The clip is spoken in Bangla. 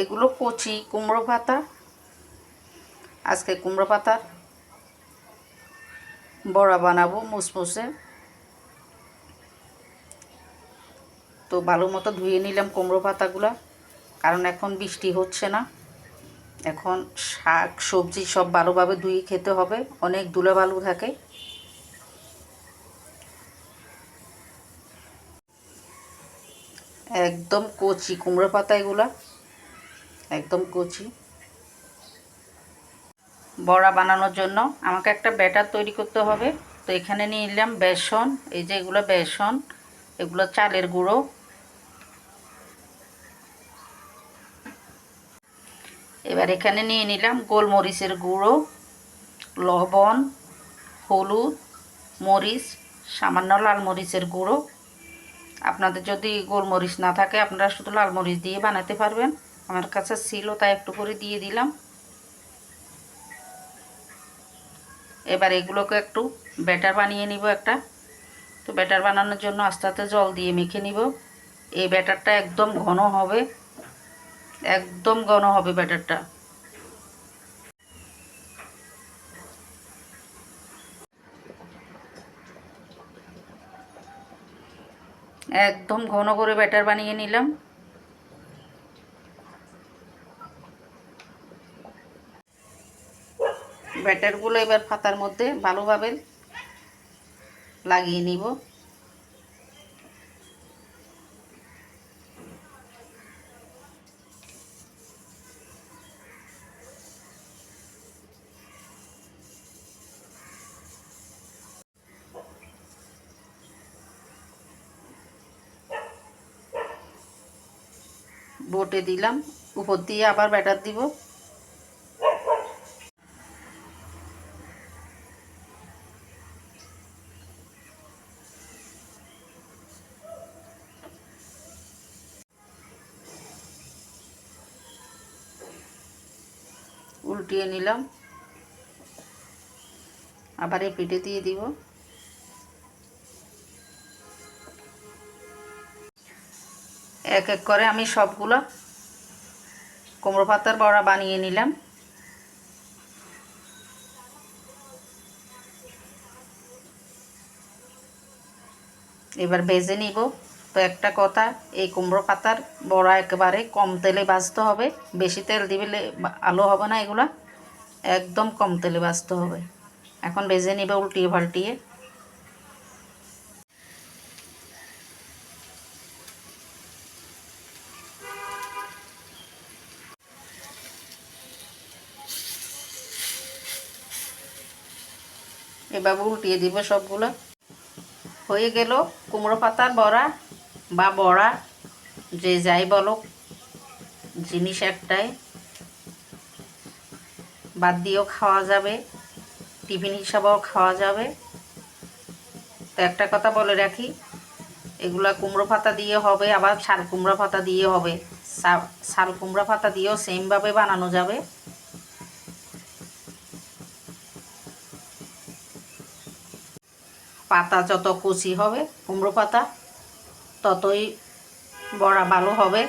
এগুলো কচি কুমড়ো পাতা। আজকে কুমড়ো পাতার বড়া বানাবো মুসমুসে। তো ভালো মতো ধুয়ে নিলাম কুমড়ো পাতাগুলো, কারণ এখন বৃষ্টি হচ্ছে না। এখন শাক, সবজি সব ভালোভাবে ধুয়ে খেতে হবে, অনেক ধুলোবালু থাকে। একদম কচি কুমড়ো পাতা এগুলা। একদম কচি। বড়া বানানোর জন্য আমাকে একটা ব্যাটার তৈরি করতে হবে। তো এখানে নিয়ে নিলাম বেসন, এই যে এগুলো বেসন, এগুলো চালের গুঁড়ো। এবার এখানে নিয়ে নিলাম গোলমরিচের গুঁড়ো, লবণ, হলুদ, মরিচ, সামান্য লাল মরিচের গুঁড়ো। আপনাদের যদি গোলমরিচ না থাকে, আপনারা শুধু লাল মরিচ দিয়ে বানাতে পারবেন। আমার কাছে ছিল, তাই একটু করে দিয়ে দিলাম। এবার এগুলোকে একটু ব্যাটার বানিয়ে নিব একটা। তো ব্যাটার বানানোর জন্য আস্তে আস্তে জল দিয়ে মেখে নিব। এই ব্যাটারটা একদম ঘন হবে। একদম ঘন হবে ব্যাটারটা। একদম ঘন করে ব্যাটার বানিয়ে নিলাম। ব্যাটারগুলো এবার পাতার মধ্যে ভালোভাবে লাগিয়ে নিব। বোটে দিলাম উপর দিয়ে আবার ব্যাটার দিব। উল্টিয়ে নিলাম। আবার এই পেটে দিয়ে দিব। এক এক করে আমি সবগুলো কুমড়ো পাতার বড়া বানিয়ে নিলাম। এবার ভেজে নিব। তো একটা কথা, এই কুমড়ো পাতার বড়া একেবারে কম তেলে ভাজতে হবে, বেশি তেল দিলে আলো হবে না এগুলা, একদম কম তেলে ভাজতে হবে। এখন ভেজে নিবে উল্টিয়ে পাল্টিয়ে। এভাবে উল্টিয়ে দিব সবগুলো। হয়ে গেল কুমড়ো পাতার বড়া। বা বড়া, যে যাই বলো জিনিস একটাই। বাদ দিয়েও খাওয়া যাবে, টিফিন হিসাবেও খাওয়া যাবে। তো একটা কথা বলে রাখি, এগুলা কুমড়ো পাতা দিয়ে হবে, আবার শাল কুমড়ো পাতা দিয়ে হবে। শাল কুমড়ো পাতা দিয়েও সেমভাবে বানানো যাবে। পাতা যত কুচি হবে, কুমড়ো পাতা ততই বড়া ভালো হবে।